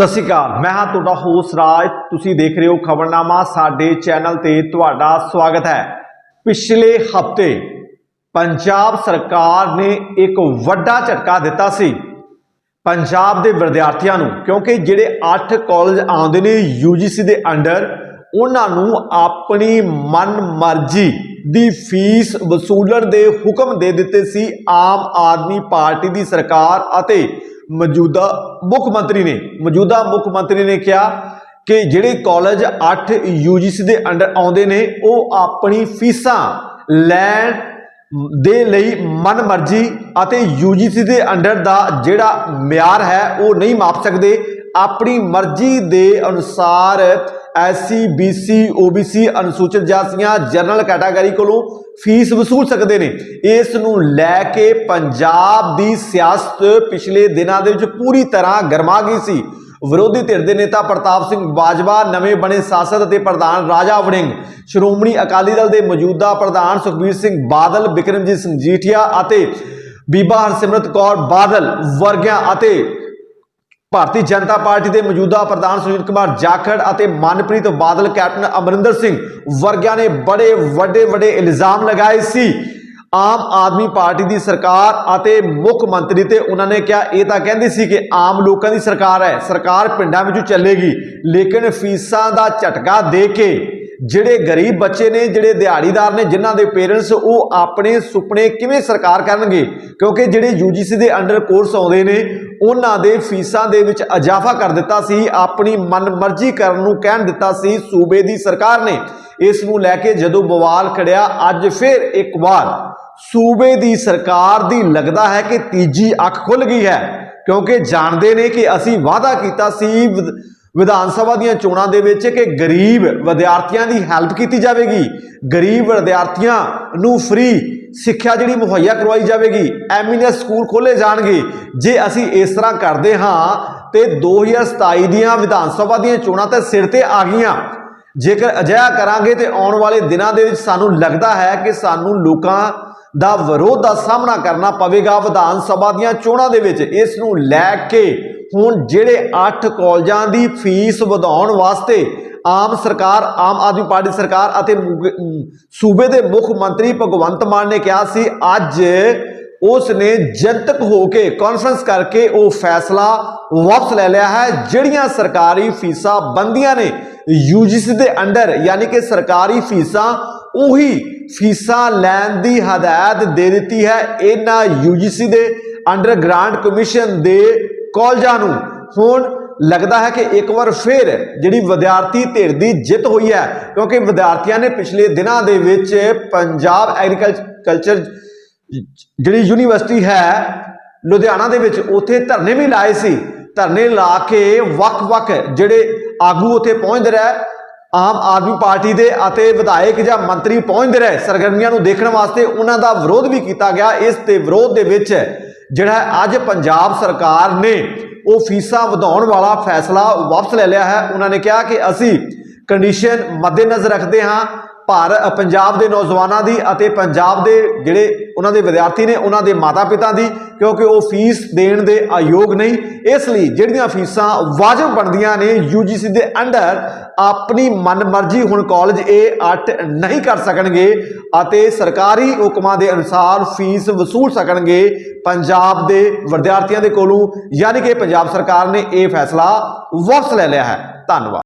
ਸਤਿ ਸ਼੍ਰੀ ਅਕਾਲ। ਮੈਂ ਹਾਂ ਤੁਹਾਡਾ ਹੋਸਟ ਰਾਜ। ਤੁਸੀਂ ਦੇਖ ਰਹੇ ਹੋ ਖਬਰਨਾਮਾ। ਸਾਡੇ ਚੈਨਲ ਤੇ ਤੁਹਾਡਾ ਸਵਾਗਤ ਹੈ। ਪਿਛਲੇ ਹਫ਼ਤੇ ਪੰਜਾਬ ਸਰਕਾਰ ਨੇ ਇੱਕ ਵੱਡਾ ਝਟਕਾ ਦਿੱਤਾ ਸੀ ਪੰਜਾਬ ਦੇ ਵਿਦਿਆਰਥੀਆਂ ਨੂੰ, ਕਿਉਂਕਿ ਜਿਹੜੇ 8 ਕਾਲਜ ਆਉਂਦੇ ਨੇ ਯੂਜੀਸੀ ਦੇ ਅੰਡਰ, ਉਹਨਾਂ ਨੂੰ ਆਪਣੀ ਮਨਮਰਜ਼ੀ ਦੀ ਫੀਸ ਵਸੂਲਣ ਦੇ ਹੁਕਮ ਦੇ ਦਿੱਤੇ ਸੀ ਆਮ ਆਦਮੀ ਪਾਰਟੀ ਦੀ ਸਰਕਾਰ ਅਤੇ ਮੌਜੂਦਾ ਮੁੱਖ ਮੰਤਰੀ ਨੇ, ਮੌਜੂਦਾ ਮੁੱਖ ਮੰਤਰੀ ਨੇ ਕਿਹਾ ਕਿ ਜਿਹੜੇ ਕਾਲਜ 8 ਯੂਜੀਸੀ ਦੇ ਅੰਡਰ ਆਉਂਦੇ ਨੇ, ਉਹ ਆਪਣੀ ਫੀਸਾਂ ਲੈਣ ਦੇ ਲਈ ਮਨਮਰਜ਼ੀ ਅਤੇ ਯੂਜੀਸੀ ਦੇ ਅੰਡਰ ਦਾ ਜਿਹੜਾ ਮਿਆਰ ਹੈ, ਉਹ ਨਹੀਂ ਮਾਪ ਸਕਦੇ। ਆਪਣੀ ਮਰਜ਼ੀ ਦੇ ਅਨੁਸਾਰ ਐਸਸੀ ਬੀਸੀ ਓਬੀਸੀ ਅਨੁਸੂਚਿਤ ਜਾਤੀਆਂ ਜਨਰਲ ਕੈਟਾਗਰੀ ਕੋਲੋਂ ਫੀਸ ਵਸੂਲ ਸਕਦੇ ਨੇ। ਇਸ ਨੂੰ ਲੈ ਕੇ ਪੰਜਾਬ ਦੀ ਸਿਆਸਤ ਪਿਛਲੇ ਦਿਨਾਂ ਦੇ ਵਿੱਚ ਪੂਰੀ ਤਰ੍ਹਾਂ ਗਰਮਾ ਗਈ ਸੀ। ਵਿਰੋਧੀ ਧਿਰ ਦੇ ਨੇਤਾ ਪ੍ਰਤਾਪ ਸਿੰਘ ਬਾਜਵਾ, ਨਵੇਂ ਬਣੇ ਸਾਸਦ ਅਤੇ ਪ੍ਰਧਾਨ ਰਾਜਾ ਵੜਿੰਗ, ਸ਼੍ਰੋਮਣੀ ਅਕਾਲੀ ਦਲ ਦੇ ਮੌਜੂਦਾ ਪ੍ਰਧਾਨ ਸੁਖਬੀਰ ਸਿੰਘ ਬਾਦਲ, ਬਿਕਰਮਜੀਤ ਸਿੰਘ ਜੀਠੀਆ ਅਤੇ ਬੀਬਾ ਹਰਸਿਮਰਤ ਕੌਰ ਬਾਦਲ ਵਰਗਿਆਂ ਅਤੇ ਭਾਰਤੀ ਜਨਤਾ ਪਾਰਟੀ ਦੇ ਮੌਜੂਦਾ ਪ੍ਰਧਾਨ ਸੁਨੀਲ ਕੁਮਾਰ ਜਾਖੜ ਅਤੇ ਮਨਪ੍ਰੀਤ ਬਾਦਲ ਕੈਪਟਨ ਅਮਰਿੰਦਰ ਸਿੰਘ ਵਰਗਿਆਂ ਨੇ ਬੜੇ ਵੱਡੇ ਵੱਡੇ ਇਲਜ਼ਾਮ ਲਗਾਏ ਸੀ। ਆਮ ਆਦਮੀ ਪਾਰਟੀ ਦੀ ਸਰਕਾਰ ਅਤੇ ਮੁੱਖ ਮੰਤਰੀ ਤੇ ਉਹਨਾਂ ਨੇ ਕਿਹਾ, ਇਹ ਤਾਂ ਕਹਿੰਦੀ ਸੀ ਕਿ ਆਮ ਲੋਕਾਂ ਦੀ ਸਰਕਾਰ ਹੈ, ਸਰਕਾਰ ਪਿੰਡਾਂ ਵਿੱਚੋਂ ਚੱਲੇਗੀ, ਲੇਕਿਨ ਫੀਸਾਂ ਦਾ ਝਟਕਾ ਦੇ ਕੇ ਜਿਹੜੇ ਗਰੀਬ ਬੱਚੇ ਨੇ, ਜਿਹੜੇ ਦਿਹਾੜੀਦਾਰ ਨੇ, ਜਿਨ੍ਹਾਂ ਦੇ ਪੇਰੈਂਟਸ ਉਹ ਆਪਣੇ ਸੁਪਨੇ ਕਿਵੇਂ ਸਰਕਾਰ ਕਰਨਗੇ? ਕਿਉਂਕਿ ਜਿਹੜੇ ਯੂਜੀਸੀ ਦੇ ਅੰਡਰ ਕੋਰਸ ਆਉਂਦੇ ਨੇ, ਉਹਨਾਂ ਦੇ ਫੀਸਾਂ ਦੇ ਵਿੱਚ ਇਜ਼ਾਫਾ ਕਰ ਦਿੱਤਾ ਸੀ, ਆਪਣੀ ਮਨਮਰਜ਼ੀ ਕਰਨ ਨੂੰ ਕਹਿਣ ਦਿੱਤਾ ਸੀ ਸੂਬੇ ਦੀ ਸਰਕਾਰ ਨੇ। ਇਸ ਨੂੰ ਲੈ ਕੇ ਜਦੋਂ ਬਵਾਲ ਖੜਿਆ, ਅੱਜ ਫਿਰ ਇੱਕ ਵਾਰ ਸੂਬੇ ਦੀ ਸਰਕਾਰ ਦੀ ਲੱਗਦਾ ਹੈ ਕਿ ਤੀਜੀ ਅੱਖ ਖੁੱਲ ਗਈ ਹੈ। ਕਿਉਂਕਿ ਜਾਣਦੇ ਨੇ ਕਿ ਅਸੀਂ ਵਾਅਦਾ ਕੀਤਾ ਸੀ ਵਿਧਾਨ ਸਭਾ ਦੀਆਂ ਚੋਣਾਂ ਦੇ ਵਿੱਚ ਕਿ ਗਰੀਬ ਵਿਦਿਆਰਥੀਆਂ ਦੀ ਹੈਲਪ ਕੀਤੀ ਜਾਵੇਗੀ। ਗਰੀਬ ਵਿਦਿਆਰਥੀਆਂ ਨੂੰ ਫ੍ਰੀ ਸਿੱਖਿਆ ਜਿਹੜੀ ਮੁਹੱਈਆ ਕਰਵਾਈ ਜਾਵੇਗੀ। ਐਮਐਨਐਸ ਸਕੂਲ ਖੋਲੇ ਜਾਣਗੇ। ਜੇ ਅਸੀਂ ਇਸ ਤਰ੍ਹਾਂ ਕਰਦੇ ਹਾਂ, ਤੇ 2027 ਦੀਆਂ ਵਿਧਾਨ ਸਭਾ ਦੀਆਂ ਚੋਣਾਂ ਤਾਂ ਸਿਰ ਤੇ ਆ ਗਈਆਂ। ਜੇਕਰ ਅਜਿਹਾ ਕਰਾਂਗੇ ਤੇ ਆਉਣ ਵਾਲੇ ਦਿਨਾਂ ਦੇ ਵਿੱਚ ਸਾਨੂੰ ਲੱਗਦਾ ਹੈ ਕਿ ਸਾਨੂੰ ਲੋਕਾਂ ਦਾ ਵਿਰੋਧ ਦਾ ਸਾਹਮਣਾ ਕਰਨਾ ਪਵੇਗਾ ਵਿਧਾਨ ਸਭਾ ਦੀਆਂ ਚੋਣਾਂ ਦੇ ਵਿੱਚ। ਇਸ ਨੂੰ ਲੈ ਕੇ ਹੁਣ ਜਿਹੜੇ 8 ਕਾਲਜਾਂ ਦੀ ਫੀਸ ਵਧਾਉਣ ਵਾਸਤੇ ਆਮ ਸਰਕਾਰ, ਆਮ ਆਦਮੀ ਪਾਰਟੀ ਸਰਕਾਰ ਅਤੇ ਸੂਬੇ ਦੇ ਮੁੱਖ ਮੰਤਰੀ ਭਗਵੰਤ ਮਾਨ ਨੇ ਕਿਹਾ ਸੀ, ਅੱਜ ਉਸ ਨੇ ਜਨਤਕ ਹੋ ਕੇ ਕਾਨਫਰੰਸ ਕਰਕੇ ਉਹ ਫੈਸਲਾ ਵਾਪਸ ਲੈ ਲਿਆ ਹੈ। ਜਿਹੜੀਆਂ ਸਰਕਾਰੀ ਫੀਸਾਂ ਬੰਦੀਆਂ ਨੇ ਯੂਜੀਸੀ ਦੇ ਅੰਡਰ, ਯਾਨੀ ਕਿ ਸਰਕਾਰੀ ਫੀਸਾਂ, ਉਹੀ ਫੀਸਾਂ ਲੈਣ ਦੀ ਹਦਾਇਤ ਦੇ ਦਿੱਤੀ ਹੈ। ਇਹਨਾਂ ਯੂਜੀਸੀ ਦੇ ਅੰਡਰ ਗ੍ਰਾਂਟ ਕਮਿਸ਼ਨ ਦੇ ਕਾਲਜਾਂ ਨੂੰ। ਹੁਣ ਲੱਗਦਾ ਹੈ ਕਿ ਇੱਕ ਵਾਰ ਫਿਰ ਜਿਹੜੀ ਵਿਦਿਆਰਥੀ ਧਿਰ ਦੀ ਜਿੱਤ ਹੋਈ ਹੈ, ਕਿਉਂਕਿ ਵਿਦਿਆਰਥੀਆਂ ਨੇ ਪਿਛਲੇ ਦਿਨਾਂ ਦੇ ਵਿੱਚ ਪੰਜਾਬ ਐਗਰੀਕਲਚਰ ਜਿਹੜੀ ਯੂਨੀਵਰਸਿਟੀ ਹੈ, ਲੁਧਿਆਣਾ ਦੇ ਵਿੱਚ ਉੱਥੇ ਧਰਨੇ ਵੀ ਲਾਏ ਸੀ। ਧਰਨੇ ਲਾ ਕੇ ਵੱਖ-ਵੱਖ ਜਿਹੜੇ ਆਗੂ ਉੱਥੇ ਪਹੁੰਚਦੇ ਰਹੇ, ਆਮ ਆਦਮੀ ਪਾਰਟੀ ਦੇ ਅਤੇ ਵਿਧਾਇਕ ਜਾਂ ਮੰਤਰੀ ਪਹੁੰਚਦੇ ਰਹੇ, ਸਰਗਰਮੀਆਂ ਨੂੰ ਦੇਖਣ ਵਾਸਤੇ ਉਹਨਾਂ ਦਾ ਵਿਰੋਧ ਵੀ ਕੀਤਾ ਗਿਆ। ਇਸ ਦੇ ਵਿਰੋਧ ਦੇ ਵਿੱਚ ਜਿਹੜਾ ਅੱਜ ਪੰਜਾਬ ਸਰਕਾਰ ਨੇ ਉਹ ਫੀਸਾਂ ਵਧਾਉਣ ਵਾਲਾ ਫੈਸਲਾ ਵਾਪਸ ਲੈ ਲਿਆ ਹੈ। ਉਹਨਾਂ ਨੇ ਕਿਹਾ ਕਿ ਅਸੀਂ ਕੰਡੀਸ਼ਨ ਮੱਦੇਨਜ਼ਰ ਰੱਖਦੇ ਹਾਂ। ਭਾਰ ਪੰਜਾਬ ਦੇ ਨੌਜਵਾਨਾਂ ਦੀ ਅਤੇ ਪੰਜਾਬ ਦੇ ਜਿਹੜੇ ਉਹਨਾਂ ਦੇ ਵਿਦਿਆਰਥੀ ਨੇ, ਉਹਨਾਂ ਦੇ ਮਾਤਾ-ਪਿਤਾ ਦੀ, ਕਿਉਂਕਿ ਉਹ ਫੀਸ ਦੇਣ ਦੇ ਅਯੋਗ ਨਹੀਂ। ਇਸ ਲਈ ਜਿਹੜੀਆਂ ਫੀਸਾਂ ਵਾਜਬ ਬਣਦੀਆਂ ਨੇ ਯੂਜੀਸੀ ਦੇ ਅੰਡਰ ਆਪਣੀ ਮਨਮਰਜ਼ੀ ਹੁਣ ਕਾਲਜ ਇਹ 8 ਨਹੀਂ ਕਰ ਸਕਣਗੇ ਅਤੇ ਸਰਕਾਰੀ ਹੁਕਮਾਂ ਦੇ ਅਨੁਸਾਰ ਫੀਸ ਵਸੂਲ ਸਕਣਗੇ ਪੰਜਾਬ ਦੇ ਵਿਦਿਆਰਥੀਆਂ ਦੇ ਕੋਲੋਂ, ਯਾਨੀ ਕਿ ਪੰਜਾਬ ਸਰਕਾਰ ਨੇ ਇਹ ਫੈਸਲਾ ਵਾਪਸ ਲੈ ਲਿਆ ਹੈ। ਧੰਨਵਾਦ।